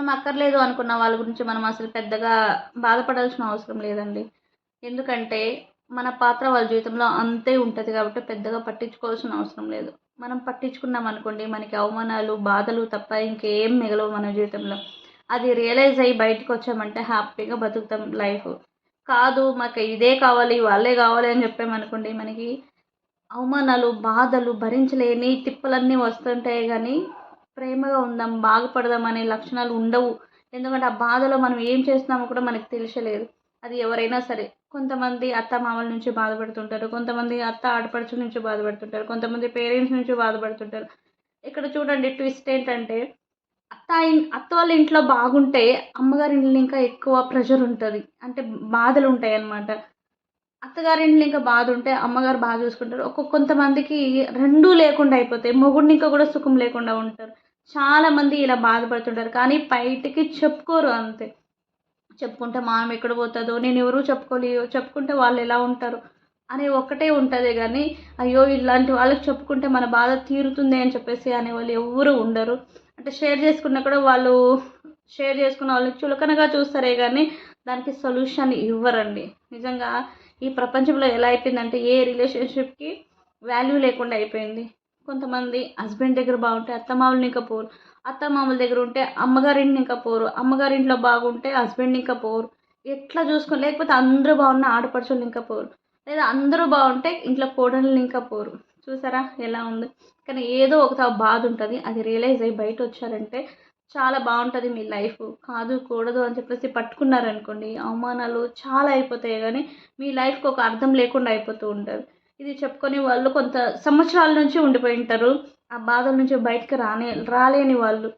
మనం అక్కర్లేదు అనుకున్న వాళ్ళ గురించి మనం అసలు పెద్దగా బాధపడాల్సిన అవసరం లేదండి. ఎందుకంటే మన పాత్ర వాళ్ళ జీవితంలో అంతే ఉంటుంది కాబట్టి పెద్దగా పట్టించుకోవాల్సిన అవసరం లేదు. మనం పట్టించుకున్నాం అనుకోండి మనకి అవమానాలు బాధలు తప్ప ఇంకేం మిగలవు మన జీవితంలో. అది రియలైజ్ అయ్యి బయటకు వచ్చామంటే హ్యాపీగా బతుకుతాం లైఫ్. కాదు మాకు ఇదే కావాలి వాళ్ళే కావాలి అని చెప్పామనుకోండి మనకి అవమానాలు బాధలు భరించలేని తిప్పలన్నీ వస్తుంటాయి కానీ ప్రేమగా ఉందాం బాగుపడదాం అనే లక్షణాలు ఉండవు. ఎందుకంటే ఆ బాధలో మనం ఏం చేస్తున్నామో కూడా మనకు తెలిసలేదు అది ఎవరైనా సరే. కొంతమంది అత్త మామల నుంచి బాధపడుతుంటారు. కొంతమంది అత్త ఆడపడుచు నుంచి బాధపడుతుంటారు. కొంతమంది పేరెంట్స్ నుంచి బాధపడుతుంటారు. ఇక్కడ చూడండి ట్విస్ట్ ఏంటంటే అత్త ఇన్- అత్త వాళ్ళ ఇంట్లో బాగుంటే అమ్మగారి ఇంట్లో ఇంకా ఎక్కువ ప్రెషర్ ఉంటుంది. అంటే బాధలు ఉంటాయి అన్నమాట అత్తగారి ఇంట్లో ఇంకా బాధ ఉంటే అమ్మగారు బాగా చూసుకుంటారు. ఒక్కొక్క కొంతమందికి రెండూ లేకుండా అయిపోతాయి. మొగుడిని ఇంకా కూడా సుఖం లేకుండా ఉంటారు. చాలా మంది ఇలా బాధపడుతుంటారు. కానీ బయటికి చెప్పుకోరు అంతే. చెప్పుకుంటే మామ ఎక్కడ పోతుందో నేను ఎవరు చెప్పుకోలేవు చెప్పుకుంటే వాళ్ళు ఎలా ఉంటారు అనే ఒకటే ఉంటుంది కానీ అయ్యో ఇలాంటి వాళ్ళకి చెప్పుకుంటే మన బాధ తీరుతుంది అని చెప్పేసి అనే వాళ్ళు ఎవరు ఉండరు. అంటే షేర్ చేసుకున్నా కూడా వాళ్ళు షేర్ చేసుకున్న వాళ్ళని చులకనగా చూస్తారే కానీ దానికి సొల్యూషన్ ఇవ్వరండి. నిజంగా ఈ ప్రపంచంలో ఎలా అయిపోయిందంటే ఏ రిలేషన్షిప్కి వాల్యూ లేకుండా అయిపోయింది. కొంతమంది హస్బెండ్ దగ్గర బాగుంటే అత్తమామలు ఇంకా పోరు. అత్తమామల దగ్గర ఉంటే అమ్మగారింటిని ఇంకా పోరు. అమ్మగారింట్లో బాగుంటే హస్బెండ్ ఇంకా పోరు. ఎట్లా చూసుకొని లేకపోతే అందరూ బాగున్న ఆడపడుచులు ఇంకా పోరు. లేదా అందరూ బాగుంటే ఇంట్లో కోడళ్ళు ఇంకా పోరు. చూసారా ఎలా ఉంది? కానీ ఏదో ఒక బాధ ఉంటుంది. అది రియలైజ్ అయ్యి బయట వచ్చారంటే చాలా బాగుంటుంది మీ లైఫ్. కాదు కూడదు అని చెప్పేసి పట్టుకున్నారనుకోండి అవమానాలు చాలా అయిపోతాయి. కానీ మీ లైఫ్కి ఒక అర్థం లేకుండా అయిపోతూ ఉంటుంది. ఇది చెప్పుకొని వాళ్ళు కొంత సంవత్సరాల నుంచి ఉండిపోయి ఉంటారు. ఆ బాధల నుంచి బయటకు రానే రాలేని వాళ్ళు.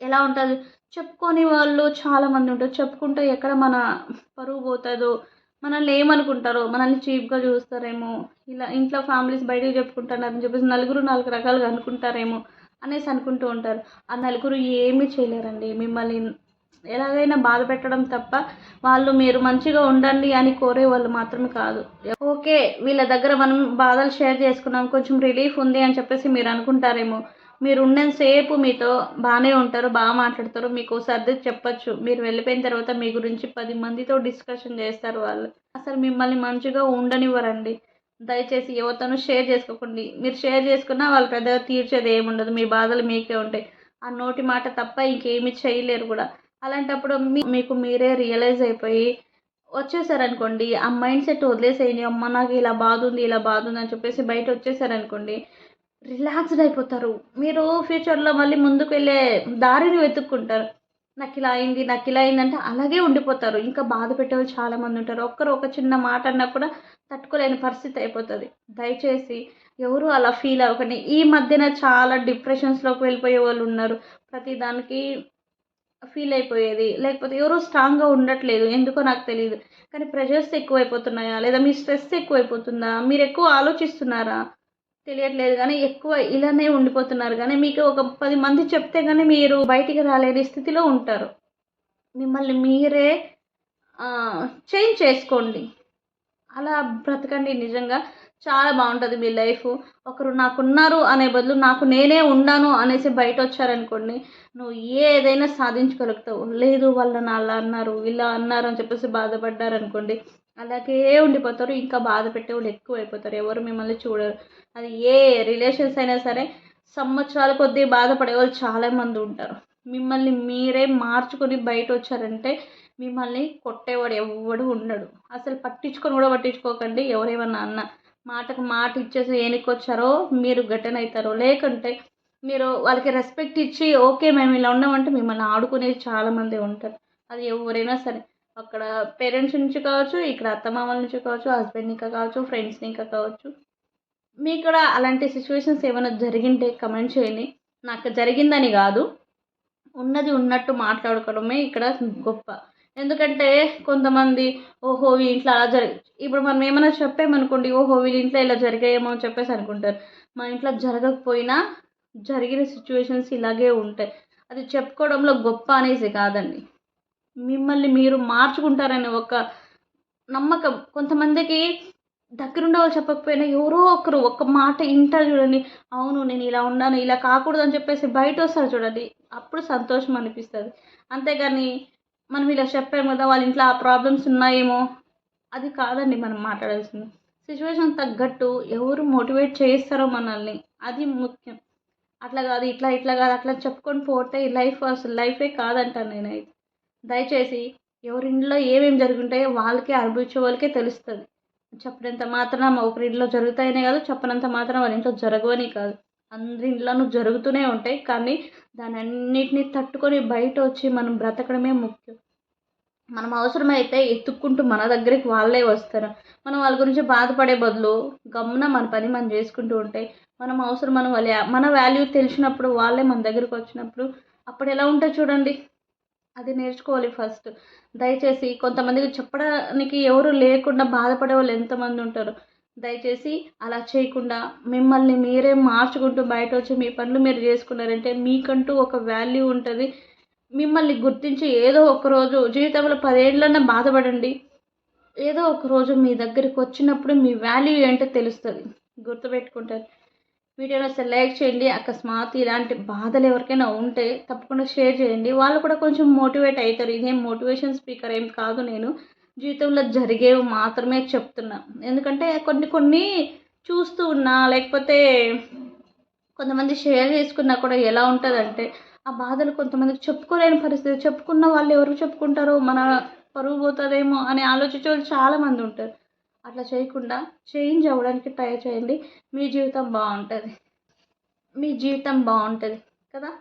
ఎలా ఉంటుంది? చెప్పుకొని వాళ్ళు చాలామంది ఉంటారు. చెప్పుకుంటే ఎక్కడ మన పరువు పోతుందో మనల్ని ఏమనుకుంటారో మనల్ని చీప్గా చూస్తారేమో ఇలా ఇంట్లో ఫ్యామిలీస్ బయటకు చెప్పుకుంటున్నారని చెప్పేసి నలుగురు నాలుగు రకాలుగా అనుకుంటారేమో అనేసి అనుకుంటూ ఉంటారు. ఆ నలుగురు ఏమీ చేయలేరండి. మిమ్మల్ని ఎలాగైనా బాధ పెట్టడం తప్ప వాళ్ళు మీరు మంచిగా ఉండండి అని కోరే వాళ్ళు మాత్రమే కాదు. ఓకే వీళ్ళ దగ్గర మనం బాధలు షేర్ చేసుకున్నాం. కొంచెం రిలీఫ్ ఉంది అని చెప్పేసి మీరు అనుకుంటారేమో. మీరు ఉన్నంతసేపు మీతో బాగానే ఉంటారు బాగా మాట్లాడతారు. మీకు సర్ది చెప్పచ్చు. మీరు వెళ్ళిపోయిన తర్వాత మీ గురించి పది మందితో డిస్కషన్ చేస్తారు వాళ్ళు. అసలు మిమ్మల్ని మంచిగా ఉండనివ్వరండి. దయచేసి యువతను షేర్ చేసుకోకండి. మీరు షేర్ చేసుకున్నా వాళ్ళు పెద్దగా తీర్చేది ఏముండదు. మీ బాధలు మీకే ఉంటాయి. ఆ నోటి మాట తప్ప ఇంకేమీ చేయలేరు కూడా. అలాంటప్పుడు మీ మీకు మీరే రియలైజ్ అయిపోయి వచ్చేసారనుకోండి ఆ మైండ్ సెట్ వదిలేసేయండి అమ్మ నాకు ఇలా బాధ ఉంది ఇలా బాధ ఉంది అని చెప్పేసి బయట వచ్చేసారనుకోండి రిలాక్స్డ్ అయిపోతారు. మీరు ఫ్యూచర్లో మళ్ళీ ముందుకు వెళ్ళే దారిని వెతుక్కుంటారు. నాకు ఇలా అయింది నాకు ఇలా అయిందంటే అలాగే ఉండిపోతారు. ఇంకా బాధ పెట్టేవాళ్ళు చాలామంది ఉంటారు. ఒక్కరు ఒక చిన్న మాట అన్నా కూడా తట్టుకోలేని పరిస్థితి అయిపోతుంది. దయచేసి ఎవరు అలా ఫీల్ అవ్వకండి. ఈ మధ్యన చాలా డిప్రెషన్స్లోకి వెళ్ళిపోయే వాళ్ళు ఉన్నారు. ప్రతి దానికి ఫీల్ అయిపోయేది. లేకపోతే ఎవరో స్ట్రాంగ్గా ఉండట్లేదు. ఎందుకో నాకు తెలియదు కానీ ప్రెషర్స్ ఎక్కువైపోతున్నాయా? లేదా మీ స్ట్రెస్ ఎక్కువైపోతుందా? మీరు ఎక్కువ ఆలోచిస్తున్నారా? తెలియట్లేదు కానీ ఎక్కువ ఇలానే ఉండిపోతున్నారు. కానీ మీకు ఒక పది మంది చెప్తే కానీ మీరు బయటికి రాలేని స్థితిలో ఉంటారు. మిమ్మల్ని మీరే చేంజ్ చేసుకోండి. అలా బ్రతకండి నిజంగా. చాలా బాగుంటుంది మీ లైఫ్. ఒకరు నాకున్నారు అనే బదులు నాకు నేనే ఉన్నాను అనేసి బయట వచ్చారనుకోండి నువ్వు ఏదైనా సాధించగలుగుతావు లేదు వాళ్ళని అలా అన్నారు ఇలా అన్నారు అని చెప్పేసి బాధపడ్డారనుకోండి అలాగే ఉండిపోతారు. ఇంకా బాధ పెట్టేవాళ్ళు ఎక్కువ అయిపోతారు ఎవరు మిమ్మల్ని చూడరు. అది ఏ రిలేషన్స్ అయినా సరే సంవత్సరాల కొద్దీ బాధపడే వాళ్ళు చాలామంది ఉంటారు. మిమ్మల్ని మీరే మార్చుకొని బయట వచ్చారంటే మిమ్మల్ని కొట్టేవాడు ఎవడు ఉండడు. అసలు పట్టించుకొని కూడా పట్టించుకోకండి ఎవరేమన్నా అన్న. మాటకు మాట ఇచ్చేసి ఏనుకొచ్చారో వచ్చారో మీరు గట్టన అవుతారో లేకుంటే మీరు వాళ్ళకి రెస్పెక్ట్ ఇచ్చి ఓకే మేము ఇలా ఉన్నామంటే మిమ్మల్ని ఆడుకునేది చాలామంది ఉంటారు. అది ఎవరైనా సరే. అక్కడ పేరెంట్స్ నుంచి కావచ్చు ఇక్కడ అత్తమామల నుంచి కావచ్చు హస్బెండ్ ఇంకా కావచ్చు ఫ్రెండ్స్ ఇంకా కావచ్చు. మీకు కూడా అలాంటి సిచ్యువేషన్స్ ఏమైనా జరిగింటే కమెంట్ చేయండి. నాకు జరిగిందని కాదు. ఉన్నది ఉన్నట్టు మాట్లాడుకోవడమే ఇక్కడ గొప్ప. ఎందుకంటే కొంతమంది ఓహో వీళ్ళ ఇంట్లో అలా జరి ఇప్పుడు మనం ఏమైనా చెప్పామనుకోండి ఓహో వీళ్ళ ఇంట్లో ఇలా జరిగాయేమో అని చెప్పేసి అనుకుంటారు. మా ఇంట్లో జరగకపోయినా జరిగిన సిచ్యువేషన్స్ ఇలాగే ఉంటాయి. అది చెప్పుకోవడంలో గొప్ప అనేసి కాదండి. మిమ్మల్ని మీరు మార్చుకుంటారనే ఒక నమ్మకం. కొంతమందికి దగ్గరుండే వాళ్ళు చెప్పకపోయినా ఎవరో ఒకరు ఒక మాట ఇంటారు చూడండి. అవును నేను ఇలా ఉన్నాను ఇలా కాకూడదు అని చెప్పేసి బయట వస్తారు చూడండి. అప్పుడు సంతోషం అనిపిస్తుంది. అంతేగాని మనం ఇలా చెప్పాము కదా వాళ్ళ ఇంట్లో ఆ ప్రాబ్లమ్స్ ఉన్నాయేమో. అది కాదండి మనం మాట్లాడాల్సింది. సిచ్యువేషన్ తగ్గట్టు ఎవరు మోటివేట్ చేస్తారో మనల్ని అది ముఖ్యం. అట్లా కాదు ఇట్లా ఇట్లా కాదు అట్లా చెప్పుకొని పోతే లైఫ్ అసలు లైఫే కాదంటాను నేనైతే. దయచేసి ఎవరింట్లో ఏమేమి జరుగుంటాయో వాళ్ళకే అనుభవించే వాళ్ళకే తెలుస్తుంది. చెప్పినంత మాత్రం ఒకరి ఇంట్లో జరుగుతాయనే కాదు చెప్పనంత మాత్రం వాళ్ళ ఇంట్లో జరగవని కాదు. అందరి ఇంట్లోనూ జరుగుతూనే ఉంటాయి. కానీ దాని అన్నిటిని తట్టుకొని బయట వచ్చి మనం బ్రతకడమే ముఖ్యం. మనం అవసరమైతే ఎత్తుక్కుంటూ మన దగ్గరికి వాళ్ళే వస్తారు. మనం వాళ్ళ గురించి బాధపడే బదులు గమ్మున మన పని మనం చేసుకుంటూ ఉంటే మనం అవసరం మన వాళ్ళ మన వాల్యూ తెలిసినప్పుడు వాళ్ళే మన దగ్గరికి వచ్చినప్పుడు అప్పుడు ఎలా ఉంటుంది చూడండి. అది నేర్చుకోవాలి ఫస్ట్ దయచేసి కొంతమందికి చెప్పడానికి ఎవరు లేకుండా బాధపడే వాళ్ళు ఎంతమంది ఉంటారు? దయచేసి అలా చేయకుండా మిమ్మల్ని మీరే మార్చుకుంటూ బయట వచ్చి మీ పనులు మీరు చేసుకున్నారంటే మీకంటూ ఒక వాల్యూ ఉంటుంది. మిమ్మల్ని గుర్తించి ఏదో ఒక రోజు జీవితంలో పదేళ్ళన్నా బాధపడండి. ఏదో ఒక రోజు మీ దగ్గరికి వచ్చినప్పుడు మీ వాల్యూ ఏంటో తెలుస్తుంది. గుర్తుపెట్టుకుంటారు. వీడియోని అసలు లైక్ చేయండి. అకస్మాత్ ఇలాంటి బాధలు ఎవరికైనా ఉంటే తప్పకుండా షేర్ చేయండి. వాళ్ళు కూడా కొంచెం మోటివేట్ అవుతారు. ఇదేం మోటివేషన్ స్పీకర్ ఏం కాదు నేను. జీవితంలో జరిగేవి మాత్రమే చెప్తున్నా. ఎందుకంటే కొన్ని కొన్ని చూస్తూ ఉన్నా లేకపోతే కొంతమంది షేర్ చేసుకున్నా కూడా ఎలా ఉంటుందంటే ఆ బాధలు కొంతమందికి చెప్పుకోలేని పరిస్థితి. చెప్పుకున్న వాళ్ళు ఎవరు చెప్పుకుంటారో మన పరువు పోతుందేమో అని ఆలోచించే వాళ్ళు చాలామంది ఉంటారు. అట్లా చేయకుండా చేంజ్ అవ్వడానికి ట్రై చేయండి. మీ జీవితం బాగుంటుంది. మీ జీవితం బాగుంటుంది కదా?